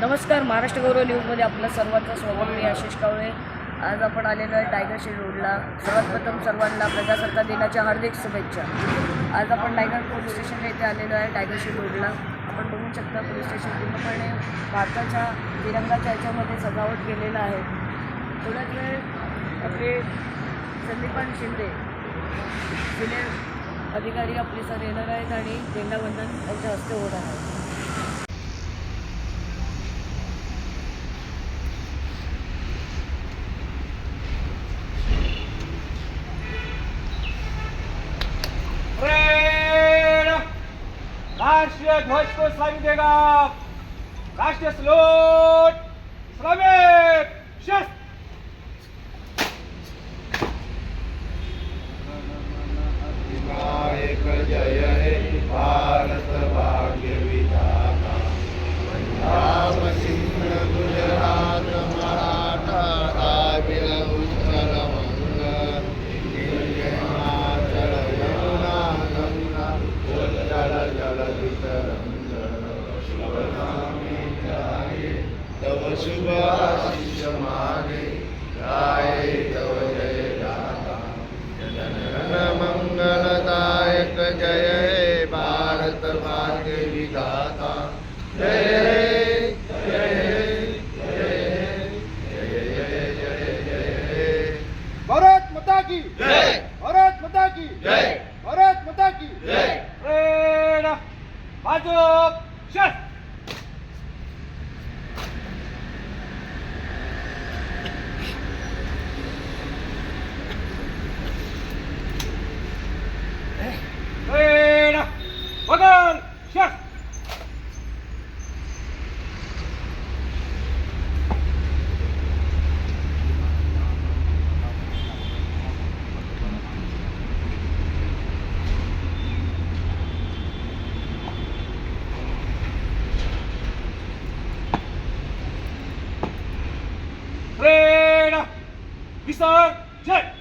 नमस्कार महाराष्ट्र गौरव न्यूजमध्ये आपलं सर्वांचं स्वागत. मी आशिष कावळे. आज आपण आलेलो आहे टायगर शिल रोडला. सर्वात प्रथम सर्वांना प्रजासत्ताक दिनाच्या हार्दिक शुभेच्छा. आज आपण टायगर पोलीस स्टेशनला इथे आलेलो आहे टायगर शिल रोडला. आपण बघू शकता पोलीस स्टेशन पूर्णपणे भारताच्या तिरंगाच्या याच्यामध्ये सजावट केलेलं आहे. थोड्याच वेळ आपले संदीपान शिंदे सिनियर अधिकारी आपले सर येणार आहेत आणि झेंडावंदन त्यांच्या हस्ते होत आहे. राष्ट्रीय ध्वज को सलामी देगा राष्ट्रीय सलूट इस्लामिक शस्त्र शुभ आशीष मागे गाये तव जय गाथा जनगण मंगलदायक जय हे भारत भाग्य विधाता। जय जय जय जय जय जय। जय। भारत माता की जय। भारत माता की जय। भारत माता की जय। परेड बाजूक शस्त्र परेड विसर्जन